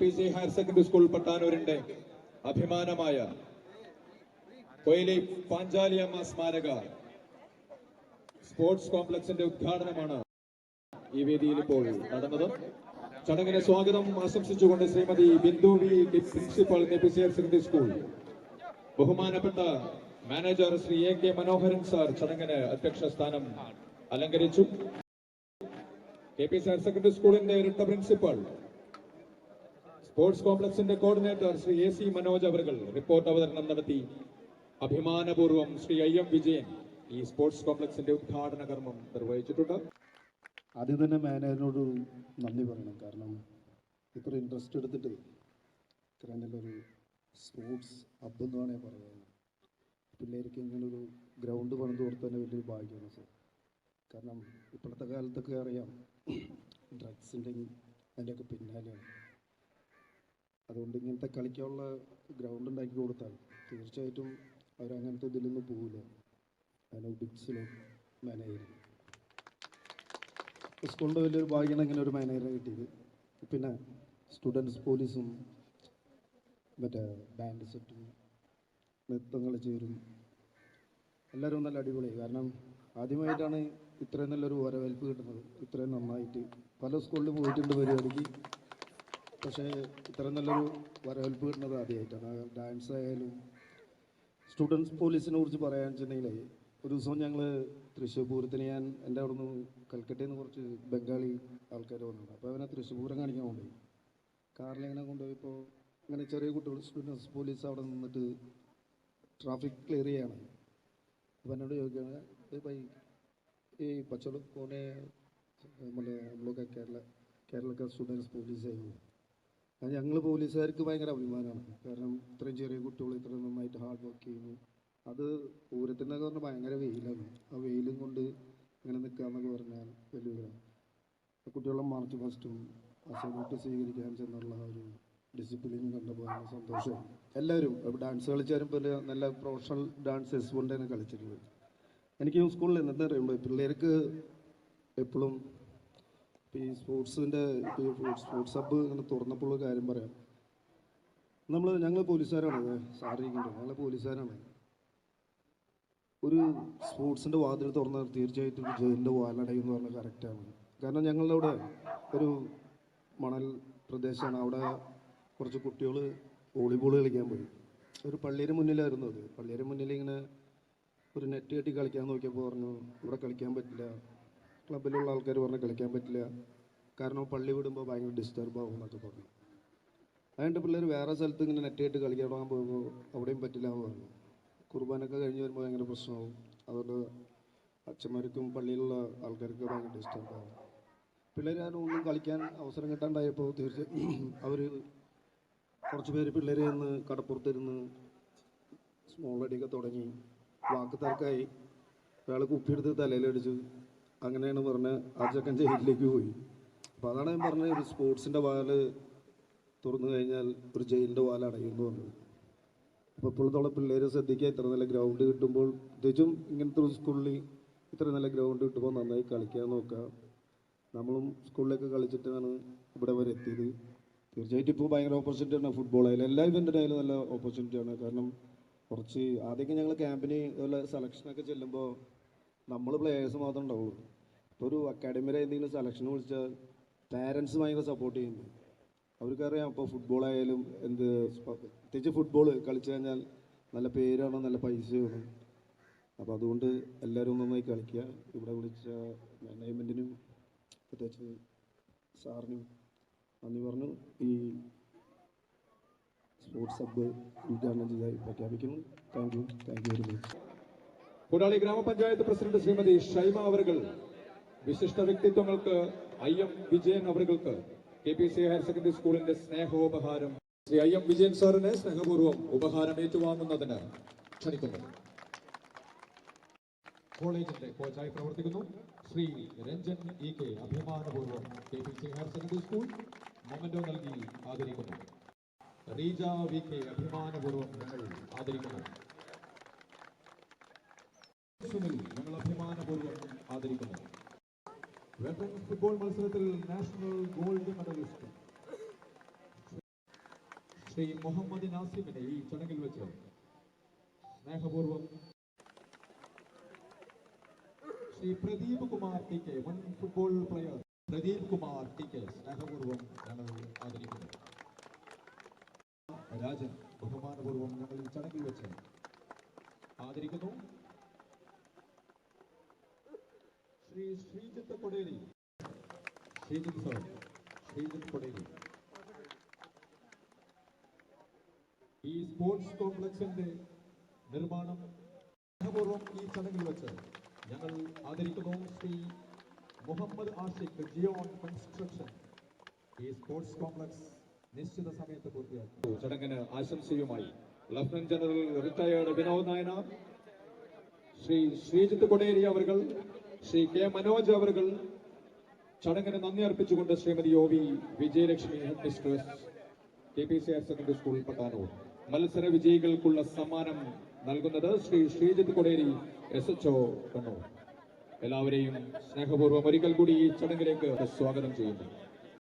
P C higher secondary school പട്ടാനൂരിന്റെ അഭിമാനമായ കൊയിലി പാഞ്ചാലിയമ്മ സ്മാരക sports കോംപ്ലക്സിന്റെ ഉദ്ഘാടനമാണ് ഈ വേദിയിൽ ഇപ്പോൾ നടന്നത്. ചടങ്ങിന് സ്വാഗതം ആശംസിച്ചുകൊണ്ട് Shrimati Bindu V principal C higher secondary school. ബഹുമാനപ്പെട്ട manager Shri A K Manoharan sir ചടങ്ങിന് അധ്യക്ഷ സ്ഥാനം അലങ്കരിച്ചു. K P C higher secondary സ്കൂളിന്റെ ഇരട്ട principal sports കോംപ്ലക്സിന്റെ coordinator Shri A C Manoj അവർകൾ റിപ്പോർട്ട് അവതരണം നടത്തി. അഭിമാനപൂർവം ശ്രീ ഐ എം വിജയൻ ഈ സ്പോർട്സ് കോംപ്ലക്സിന്റെ ഉദ്ഘാടന കർമ്മം നിർവഹിച്ചിട്ടുണ്ട്. ആദ്യം തന്നെ മാനേജറിനോട് നന്ദി പറയണം. കാരണം ഇത്ര ഇൻട്രസ്റ്റ് എടുത്തിട്ട് ഇത്രയും സ്പോർട്സ് ഹബ്ബ് എന്ന് വേണേൽ പറയാം. പിള്ളേർക്ക് ഇങ്ങനൊരു ഗ്രൗണ്ട് പണിത് കൊടുത്തതന്നെ വലിയൊരു ഭാഗ്യമാണ് സർ കാരണം ഇപ്പോഴത്തെ കാലത്തൊക്കെ അറിയാം ഡ്രഗ്സിന്റെയും അതിന്റെയൊക്കെ പിന്നാലെയാണ്. അതുകൊണ്ട് ഇങ്ങനത്തെ കളിക്കാനുള്ള ഗ്രൗണ്ട് ഉണ്ടാക്കി കൊടുത്താൽ തീർച്ചയായിട്ടും അവരങ്ങനത്തെ ഇതിലൊന്നും പോകില്ല അതിന് മാനേജറും സ്കൂളിന്റെ വലിയൊരു ഭാഗ്യമാണ് ഇങ്ങനെ ഒരു മാനേജറെ കിട്ടിയത്. പിന്നെ സ്റ്റുഡൻസ് പോലീസും മറ്റേ ബാൻഡ് സെറ്റും നൃത്തങ്ങൾ ചേരും. എല്ലാവരും നല്ല അടിപൊളിയായി കാരണം ആദ്യമായിട്ടാണ് ഇത്രയും നല്ലൊരു വരവേൽപ്പ് കിട്ടുന്നത്. ഇത്രയും നന്നായിട്ട് പല സ്കൂളിലും പോയിട്ടുണ്ട് പരിപാടിക്ക്. പക്ഷേ ഇത്ര നല്ലൊരു വരവേൽപ്പ് കിട്ടുന്നത് ആദ്യമായിട്ടാണ്. ഡാൻസ് ആയാലും സ്റ്റുഡൻസ് പോലീസിനെ കുറിച്ച് പറയാൻ വെച്ചിട്ടുണ്ടെങ്കിൽ ഒരു ദിവസം ഞങ്ങൾ തൃശ്ശൂർ പൂരത്തിന് ഞാൻ എന്റെ അവിടെ നിന്ന് കൽക്കട്ടയിൽ നിന്ന് കുറച്ച് ബംഗാളി ആൾക്കാർ വന്നിട്ടുണ്ട്. അപ്പോൾ അവനെ തൃശ്ശൂർ പൂരം കാണിക്കാൻ കൊണ്ടുപോയി കാറിലിങ്ങനെ കൊണ്ടുപോയപ്പോൾ അങ്ങനെ ചെറിയ കുട്ടികൾ സ്റ്റുഡൻസ് പോലീസ് അവിടെ നിന്നിട്ട് ട്രാഫിക് ക്ലിയർ ചെയ്യാണ്. അപ്പോൾ എന്നോട് ചോദിക്കുകയാണ് ഭൈ ഈ പച്ചവടം പോണേ നമ്മളെ നമ്മളൊക്കെ കേരള കേരളക്കാർ സ്റ്റുഡൻസ് പോലീസ് ആയിരുന്നു. അത് ഞങ്ങൾ പോലീസുകാർക്ക് ഭയങ്കര അഭിമാനമാണ് കാരണം ഇത്രയും ചെറിയ കുട്ടികൾ ഇത്ര നന്നായിട്ട് ഹാർഡ് വർക്ക് ചെയ്യുന്നു. അത് പൂരത്തിനൊക്കെ പറഞ്ഞാൽ ഭയങ്കര വെയിലാണ്. ആ വെയിലും കൊണ്ട് ഇങ്ങനെ നിൽക്കാന്നൊക്കെ പറഞ്ഞാൽ വലിയൊരു കുട്ടികളെ മാർച്ച് ഫസ്റ്റും അസൈൻമെന്റ് സ്വീകരിക്കാൻ ചെന്നുള്ള ഒരു ഡിസിപ്ലിൻ കണ്ടപ്പോൾ സന്തോഷം. എല്ലാവരും ഡാൻസ് കളിച്ചാലും പോലെ നല്ല പ്രൊഫഷണൽ ഡാൻസേഴ്സ് കൊണ്ടാണ് കളിച്ചിട്ടുള്ളത് എനിക്ക് സ്കൂളിൽ എന്നിട്ട് അറിയുമ്പോൾ പിള്ളേർക്ക് എപ്പോഴും ഈ സ്പോർട്സിന്റെ സ്പോർട്സ് ഹബ്ബ് ഇങ്ങനെ തുറന്നപ്പോൾ ഉള്ള കാര്യം പറയാം. നമ്മൾ ഞങ്ങൾ പോലീസുകാരാണ്. സാറിയിരിക്കുന്നത് ഞങ്ങൾ പോലീസുകാരാണ്. ഒരു സ്പോർട്സിന്റെ വാതിൽ തുറന്നാൽ തീർച്ചയായിട്ടും ജയിലിന്റെ വാലടയെന്ന് പറഞ്ഞാൽ കറക്റ്റാണ് കാരണം ഞങ്ങളുടെ അവിടെ ഒരു മണൽ പ്രദേശമാണ്. അവിടെ കുറച്ച് കുട്ടികൾ വോളിബോൾ കളിക്കാൻ പോയി. ഒരു പള്ളിയുടെ മുന്നിലായിരുന്നു അത്. പള്ളിയുടെ മുന്നിൽ ഇങ്ങനെ ഒരു നെറ്റ് കെട്ടി കളിക്കാൻ നോക്കിയപ്പോൾ പറഞ്ഞു ഇവിടെ കളിക്കാൻ പറ്റില്ല. ക്ലബിലുള്ള ആൾക്കാർ പറഞ്ഞു കളിക്കാൻ പറ്റില്ല. കാരണം പള്ളി വിടുമ്പോൾ ഭയങ്കര ഡിസ്റ്റർബ് ആവും എന്നൊക്കെ പറഞ്ഞു. അതുകൊണ്ട് പിള്ളേർ വേറെ സ്ഥലത്ത് ഇങ്ങനെ നെറ്റ് കെട്ടി കളിക്കാൻ തുടങ്ങാൻ പോകുമ്പോൾ അവിടെയും പറ്റില്ല എന്ന് പറഞ്ഞു. കുർബാനൊക്കെ കഴിഞ്ഞ് വരുമ്പോൾ ഭയങ്കര പ്രശ്നമാവും. അതുകൊണ്ട് അച്ഛന്മാർക്കും പള്ളിയിലുള്ള ആൾക്കാർക്കും ഭയങ്കര ഡിസ്റ്റർബ് ആവും. പിള്ളേർ ഒന്നും കളിക്കാൻ അവസരം കിട്ടാണ്ടായപ്പോൾ തീർച്ചയായും അവർ കുറച്ച് പേര് പിള്ളേരെ ഇന്ന് കടപ്പുറത്തിരുന്ന് സ്മോൾ അടിയൊക്കെ തുടങ്ങി. വാക്ക് തർക്കമായി ഒരാൾ കുപ്പിയെടുത്ത് തലയിലടിച്ചു അങ്ങനെയാണ് പറഞ്ഞ് ആ ചെക്കൻ ജയിലിലേക്ക് പോയി. അപ്പോൾ അതാണ് ഞാൻ പറഞ്ഞത് ഒരു സ്പോർട്സിന്റെ വാൽ തുറന്നു കഴിഞ്ഞാൽ ഒരു ജയിലിന്റെ വാല അടയുമെന്ന് പറഞ്ഞത്. അപ്പോൾ ഇപ്പോഴത്തോളം പിള്ളേരെ ശ്രദ്ധിക്കുക ഇത്ര നല്ല ഗ്രൗണ്ട് കിട്ടുമ്പോൾ പ്രത്യേകിച്ചും ഇങ്ങനത്തെ ഒരു സ്കൂളിൽ ഇത്ര നല്ല ഗ്രൗണ്ട് കിട്ടുമ്പോൾ നന്നായി കളിക്കാൻ നോക്കുക. നമ്മളും സ്കൂളിലൊക്കെ കളിച്ചിട്ടാണ് ഇവിടെ വരെ എത്തിയത്. തീർച്ചയായിട്ടും ഇപ്പോൾ ഭയങ്കര ഓപ്പർച്യൂണിറ്റി ആണ് ഫുട്ബോൾ ആയാലും എല്ലാ ഇവന്റിനായാലും നല്ല ഓപ്പർച്യൂണിറ്റി ആണ്. കാരണം കുറച്ച് ആദ്യമൊക്കെ ഞങ്ങൾ ക്യാമ്പിന് ഇതുപോലെ സെലക്ഷനൊക്കെ ചെല്ലുമ്പോൾ നമ്മൾ പ്ലേയേഴ്സ് മാത്രമേ ഉണ്ടാവുള്ളൂ. ഒരു അക്കാഡമിയിലെ എന്തെങ്കിലും സെലക്ഷൻ വിളിച്ചാൽ പാരൻസ് ഭയങ്കര സപ്പോർട്ട് ചെയ്യുന്നു. അവർക്കറിയാം ഇപ്പോൾ ഫുട്ബോൾ ആയാലും എന്ത് പ്രത്യേകിച്ച് ഫുട്ബോൾ കളിച്ചു കഴിഞ്ഞാൽ നല്ല പേരാണ് നല്ല പൈസയാണ്. അപ്പോൾ അതുകൊണ്ട് എല്ലാവരും നന്നായി കളിക്കുക. ഇവിടെ വിളിച്ച മാനേജ്മെന്റിനും പ്രത്യേകിച്ച് സാറിനും നന്ദി പറഞ്ഞു. ഈ സ്പോർട്സ് ഹബ്ബ് ഉദ്ഘാടനം ചെയ്തായി പ്രഖ്യാപിക്കുന്നു. Thank you thank you very much Koodali ഗ്രാമപഞ്ചായത്ത് പ്രസിഡന്റ് ശ്രീമതി ഷൈമ അവറുകൾ വിശിഷ്ട വ്യക്തിത്വങ്ങൾക്ക് ഐ എം വിജയൻ അവർക്ക് K P C higher secondary സ്കൂളിന്റെ സ്നേഹോപഹാരം ശ്രീ ഐ എം വിജയൻ സാറിനെ സ്നേഹപൂർവം ഉപഹാരം ഏറ്റുവാങ്ങുന്നതിന് ക്ഷണിക്കുന്നു. കോളേജിന്റെ കോച്ചായി പ്രവർത്തിക്കുന്നു Shri Ranjan E K അഭിമാനപൂർവം K P C higher secondary school memento നൽകി ആദരിക്കുന്നു. റീജ വി കെ അഭിമാനപൂർവം ഞങ്ങൾ ആദരിക്കുന്നു. സുനിൽ ഞങ്ങൾ അഭിമാനപൂർവം ആദരിക്കുന്നു. വെറ്ററൻസ് ഫുട്ബോൾ മത്സരത്തിൽ national gold medallist Shri Muhammad നാസിമിനെ ഈ ചടങ്ങിൽ വെച്ച് സ്നേഹപൂർവം ശ്രീ പ്രദീപ് കുമാർ ടി കെ മുൻ football player Pradeep Kumar T K സ്നേഹപൂർവം ഞങ്ങൾ ആദരിക്കുന്നു രാജൻ ബഹുമാനപൂർവം ഞങ്ങൾ ഈ ചടങ്ങിൽ വെച്ച് ആദരിക്കുന്നു ശ്രീ ശ്രീജിത്ത് കൊടേരി ശ്രീജിത്ത് സാർ ശ്രീജിത്ത് കൊടേരി ഈ സ്പോർട്സ് കോംപ്ലക്സിന്റെ നിർമ്മാണം സ്നേഹപൂർവം ഈ ചടങ്ങിൽ വെച്ച് ഞങ്ങൾ ആദരിക്കുന്നു. Shri Muhammad Ashiq Jeon construction. ഈ സ്പോർട്സ് കോംപ്ലക്സ് നിശ്ചിത സമയത്ത് പൂർത്തിയാക്കി. ചടങ്ങിന് ആശംസയുമായി lieutenant general retired Vinod Nayanar Shri Sreejith Kodery അവർ ശ്രീ കെ മനോജ് അവർ ചടങ്ങിന് നന്ദി അർപ്പിച്ചുകൊണ്ട് Shrimati O V Vijayalakshmi head mistress K P C higher secondary school Pattanur. മത്സര വിജയികൾക്കുള്ള സമ്മാനം നൽകുന്നത് Shri Sreejith Kodery S H O Kannur. എല്ലാവരെയും സ്നേഹപൂർവം ഒരിക്കൽ കൂടി ഈ ചടങ്ങിലേക്ക് സ്വാഗതം ചെയ്യുന്നു.